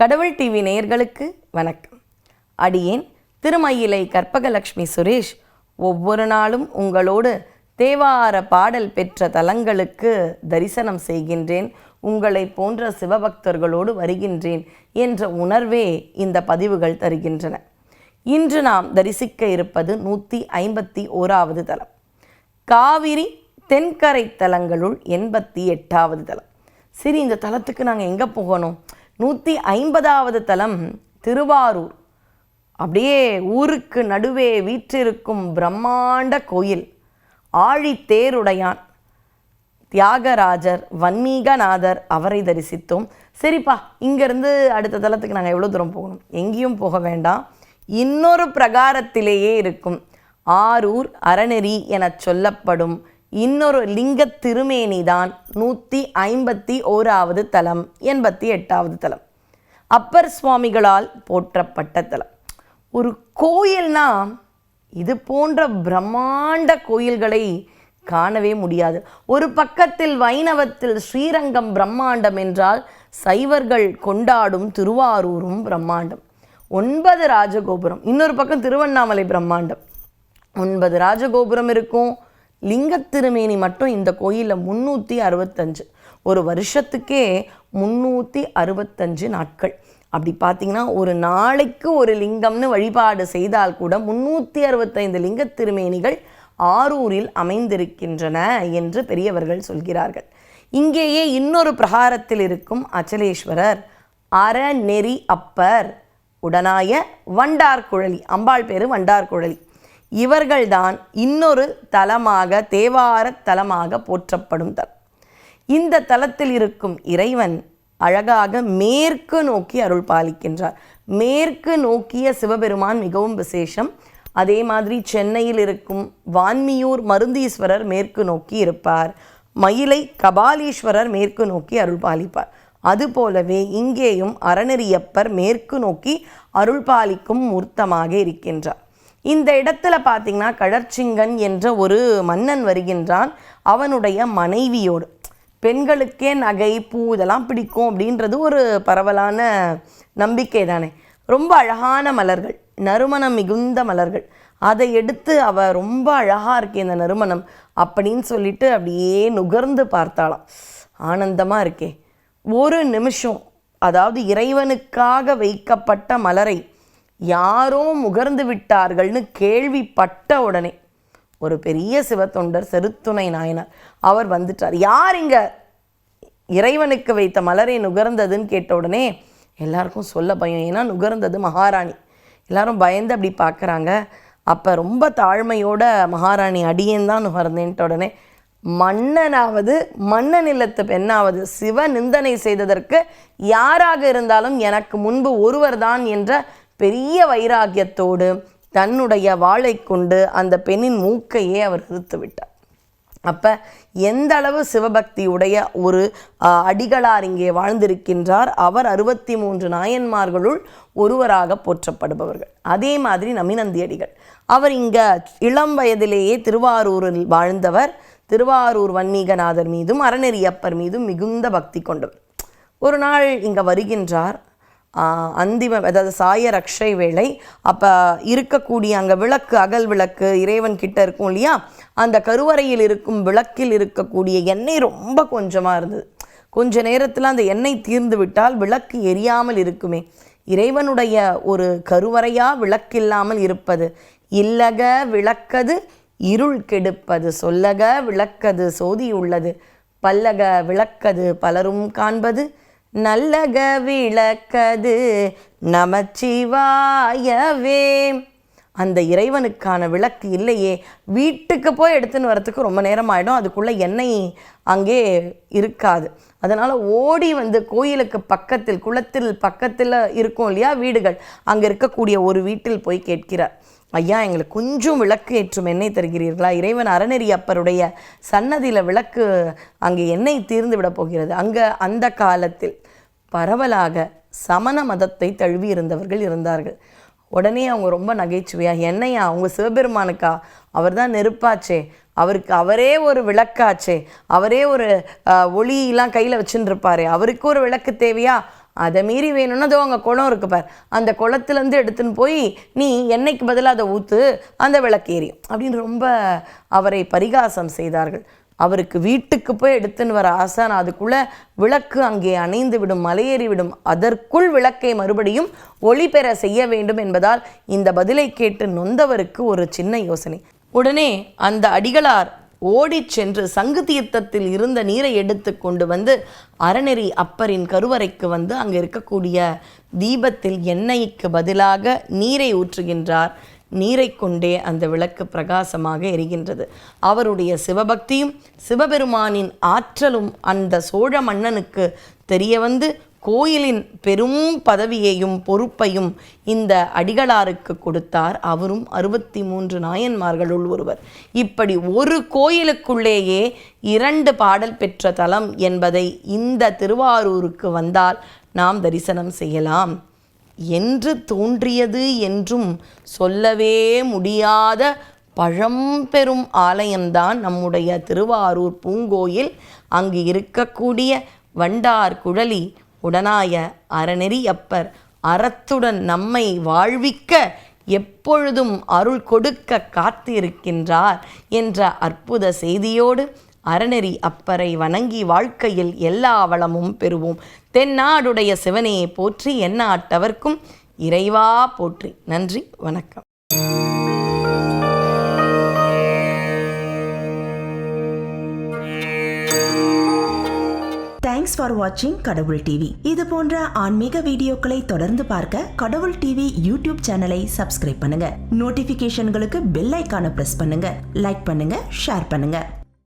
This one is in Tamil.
கடவுள் டிவி நேயர்களுக்கு வணக்கம். அடியேன் திருமயிலை கற்பகலக்ஷ்மி சுரேஷ் ஒவ்வொரு நாளும் உங்களோடு தேவார பாடல் பெற்ற தலங்களுக்கு தரிசனம் செய்கின்றேன். உங்களை போன்ற சிவபக்தர்களோடு வருகின்றேன் என்ற உணர்வே இந்த பதிவுகள் தருகின்றன. இன்று நாம் தரிசிக்க இருப்பது நூற்றி ஐம்பத்தி ஓராவது தலம். காவிரி தென்கரை தலங்களுள் எண்பத்தி எட்டாவது தலம். சரி இந்த தலத்துக்கு நாங்கள் எங்கே போகணும்? நூற்றி ஐம்பதாவது தலம் திருவாரூர். அப்படியே ஊருக்கு நடுவே வீற்றிருக்கும் பிரம்மாண்ட கோயில். ஆழித்தேருடையான். தியாகராஜர் வன்மீகநாதர் அவரை தரிசித்தோம். சரிப்பா இங்கேருந்து அடுத்த தலத்துக்கு நாங்கள் எவ்வளோ தூரம் போகணும்? எங்கேயும் போக வேண்டாம். இன்னொரு பிரகாரத்திலேயே இருக்கும். ஆரூர் அறநெறி எனச் சொல்லப்படும் இன்னொரு லிங்க திருமேனிதான் நூற்றி ஐம்பத்தி ஓராவது தலம் எண்பத்தி எட்டாவது தலம். அப்பர் சுவாமிகளால் போற்றப்பட்ட தலம். ஒரு கோயில்னா இது போன்ற பிரம்மாண்ட கோயில்களை காணவே முடியாது. ஒரு பக்கத்தில் வைணவத்தில் ஸ்ரீரங்கம் பிரம்மாண்டம் என்றால் சைவர்கள் கொண்டாடும் திருவாரூரும் பிரம்மாண்டம். ஒன்பது ராஜகோபுரம் இன்னொரு பக்கம் திருவண்ணாமலை பிரம்மாண்டம். ஒன்பது ராஜகோபுரம் இருக்கும் லிங்கத்திருமேனி மட்டும் இந்த கோயிலில் முந்நூற்றி அறுபத்தஞ்சு. ஒரு வருஷத்துக்கே முந்நூற்றி அறுபத்தஞ்சு நாட்கள். அப்படி பார்த்தீங்கன்னா ஒரு நாளைக்கு ஒரு லிங்கம்னு வழிபாடு செய்தால் கூட முந்நூற்றி அறுபத்தைந்து லிங்க திருமேனிகள் ஆரூரில் அமைந்திருக்கின்றன என்று பெரியவர்கள் சொல்கிறார்கள். இங்கேயே இன்னொரு பிரகாரத்தில் இருக்கும் அச்சலேஸ்வரர் அறநெறி அப்பர் உடனாய வண்டார் குழலி அம்பாள் பேரு வண்டார் குழலி இவர்கள்தான் இன்னொரு தலமாக தேவார தலமாக போற்றப்படும் தலம். இந்த தலத்தில் இருக்கும் இறைவன் அழகாக மேற்கு நோக்கி அருள் பாலிக்கின்றார். மேற்கு நோக்கிய சிவபெருமான் மிகவும் விசேஷம். அதே மாதிரி சென்னையில் இருக்கும் வான்மியூர் மருந்தீஸ்வரர் மேற்கு நோக்கி இருப்பார். மயிலை கபாலீஸ்வரர் மேற்கு நோக்கி அருள் பாலிப்பார். அதுபோலவே இங்கேயும் அறநெறியப்பர் மேற்கு நோக்கி அருள் பாலிக்கும் மூர்த்தமாக இருக்கின்றார். இந்த இடத்துல பார்த்தீங்கன்னா கழற்சிங்கன் என்ற ஒரு மன்னன் வருகின்றான். அவனுடைய மனைவியோடு. பெண்களுக்கே நகை பூ இதெல்லாம் பிடிக்கும் அப்படின்றது ஒரு பரவலான நம்பிக்கை தானே. ரொம்ப அழகான மலர்கள் நறுமணம் மிகுந்த மலர்கள். அதை எடுத்து அவ ரொம்ப அழகாக இருக்கே இந்த நறுமணம் அப்படின்னு சொல்லிட்டு அப்படியே நுகர்ந்து பார்த்தாளாம். ஆனந்தமாக இருக்கே. ஒரு நிமிஷம் அதாவது இறைவனுக்காக வைக்கப்பட்ட மலரை யாரோ முகர்ந்து விட்டார்கள்னு கேள்விப்பட்ட உடனே ஒரு பெரிய சிவத்தொண்டர் செருத்துணை நாயனார் அவர் வந்துட்டார். யார் இங்க? இறைவனுக்கு வைத்த மலரை நுகர்ந்ததுன்னு கேட்ட உடனே எல்லாருக்கும் சொல்ல பயம். ஏன்னா நுகர்ந்தது மகாராணி. எல்லாரும் பயந்து அப்படி பார்க்குறாங்க. அப்போ ரொம்ப தாழ்மையோட மகாராணி அடியேன் தான் நுகர்ந்தேன்ட்ட உடனே மன்னனாவது மன்னன் இல்லத்து பெண்ணாவது சிவ நிந்தனை செய்ததற்கு யாராக இருந்தாலும் எனக்கு முன்பு ஒருவர் தான் என்ற பெரிய வைராகியத்தோடு தன்னுடைய வாளை கொண்டு அந்த பெண்ணின் மூக்கையே அவர் நிறுத்து விட்டார். அப்போ எந்த அளவு சிவபக்தியுடைய ஒரு அடிகளார் இங்கே வாழ்ந்திருக்கின்றார் அவர் அறுபத்தி மூன்று நாயன்மார்களுள் ஒருவராக போற்றப்படுபவர்கள். அதே மாதிரி நமிநந்தி அடிகள். அவர் இங்கே இளம் வயதிலேயே திருவாரூரில் வாழ்ந்தவர் திருவாரூர் வன்மீகநாதர் மீதும் அறநெறியப்பர் மீதும் மிகுந்த பக்தி கொண்டவர். ஒரு நாள் இங்கே வருகின்றார் அந்திம அதாவது சாய ரக்ஷை வேலை அப்போ இருக்கக்கூடிய அங்கே விளக்கு அகல் விளக்கு இறைவன் கிட்ட இருக்கும் இல்லையா? அந்த கருவறையில் இருக்கும் விளக்கில் இருக்கக்கூடிய எண்ணெய் ரொம்ப கொஞ்சமாக இருந்தது. கொஞ்ச நேரத்தில் அந்த எண்ணெய் தீர்ந்து விட்டால் விளக்கு எரியாமல் இருக்குமே. இறைவனுடைய ஒரு கருவறையாக விளக்கில்லாமல் இருப்பது. இல்லக விளக்கது இருள் கெடுப்பது. சொல்லக விளக்கது சோதி உள்ளது. பல்லக விளக்கது பலரும் காண்பது. நல்லக விளக்கது நமச்சிவாயவே. அந்த இறைவனுக்கான விளக்கு இல்லையே வீட்டுக்கு போய் எடுத்துன்னு வரத்துக்கு ரொம்ப நேரம் ஆகிடும் அதுக்குள்ளே எண்ணெய் அங்கே இருக்காது. அதனால் ஓடி வந்து கோயிலுக்கு பக்கத்தில் குளத்தில் பக்கத்தில் இருக்கும் இல்லையா வீடுகள் அங்கே இருக்கக்கூடிய ஒரு வீட்டில் போய் கேட்கிறார். ஐயா எங்களுக்கு கொஞ்சம் விளக்கு ஏற்றும் எண்ணெய் தருகிறீர்களா? இறைவன் அறநெறி அப்பருடைய சன்னதியில் விளக்கு அங்கே எண்ணெய் தீர்ந்து விட போகிறது. அங்கே அந்த காலத்தில் பரவலாக சமண மதத்தை தழுவி இருந்தவர்கள் இருந்தார்கள். உடனே அவங்க ரொம்ப நகைச்சுவையா என்னையா அவங்க சிவபெருமானுக்கா? அவர் தான் நெருப்பாச்சே. அவருக்கு அவரே ஒரு விளக்காச்சே. அவரே ஒரு ஒளியெலாம் கையில் வச்சுட்டு அவருக்கு ஒரு விளக்கு தேவையா? அதை மீறி வேணும்னா அதோ அங்கே குளம் இருக்கு பார். அந்த குளத்துலேருந்து எடுத்துன்னு போய் நீ எண்ணெய்க்கு பதிலாக அதை ஊற்று அந்த விளக்கு எரியும். அப்படின்னு ரொம்ப அவரை பரிகாசம் செய்தார்கள். அவருக்கு வீட்டுக்கு போய் எடுத்துன்னு வர ஆசை. நான் அதுக்குள்ளே விளக்கு அங்கே அணைந்து விடும் மலையேறி விடும். அதற்குள் விளக்கை மறுபடியும் ஒளி பெற செய்ய வேண்டும் என்பதால் இந்த பதிலை கேட்டு நொந்தவருக்கு ஒரு சின்ன யோசனை. உடனே அந்த அடிகளார் ஓடிச் சென்று சங்கு தீர்த்தத்தில் இருந்த நீரை எடுத்து கொண்டு வந்து அறநெறி அப்பரின் கருவறைக்கு வந்து அங்கே இருக்கக்கூடிய தீபத்தில் எண்ணெய்க்கு பதிலாக நீரை ஊற்றுகின்றார். நீரை கொண்டே அந்த விளக்கு பிரகாசமாக எரிகின்றது. அவருடைய சிவபக்தியும் சிவபெருமானின் ஆற்றலும் அந்த சோழ மன்னனுக்கு தெரிய வந்து கோயிலின் பெரும் பதவியையும் பொறுப்பையும் இந்த அடிகளாருக்கு கொடுத்தார். அவரும் அறுபத்தி மூன்று நாயன்மார்களுள் ஒருவர். இப்படி ஒரு கோயிலுக்குள்ளேயே இரண்டு பாடல் பெற்ற தலம் என்பதை இந்த திருவாரூருக்கு வந்தால் நாம் தரிசனம் செய்யலாம். என்று தோன்றியது என்றும் சொல்லவே முடியாத பழம்பெரும் ஆலயம்தான் நம்முடைய திருவாரூர் பூங்கோயில். அங்கு இருக்கக்கூடிய வண்டார் குழலி உடனாய அறநெறி அப்பர் அறத்துடன் நம்மை வாழ்விக்க எப்பொழுதும் அருள் கொடுக்க காத்திருக்கின்றார் என்ற அற்புத செய்தியோடு அறநெறி அப்பரை வணங்கி வாழ்க்கையில் எல்லா வளமும் பெறுவோம். தென்னாடுடைய சிவனே போற்றி எந்நாட்டவர்க்கும் இறைவா போற்றி. நன்றி. வணக்கம். தேங்க்ஸ் ஃபார் வாட்சிங் கடவுள் டிவி இது போன்ற ஆன்மீக வீடியோக்களை தொடர்ந்து பார்க்க கடவுள் டிவி யூடியூப் சேனலை சப்ஸ்கிரைப் பண்ணுங்க. நோட்டிபிகேஷன்களுக்கு பெல் ஐக்கான பிரஸ் பண்ணுங்க. லைக் பண்ணுங்க ஷேர் பண்ணுங்க.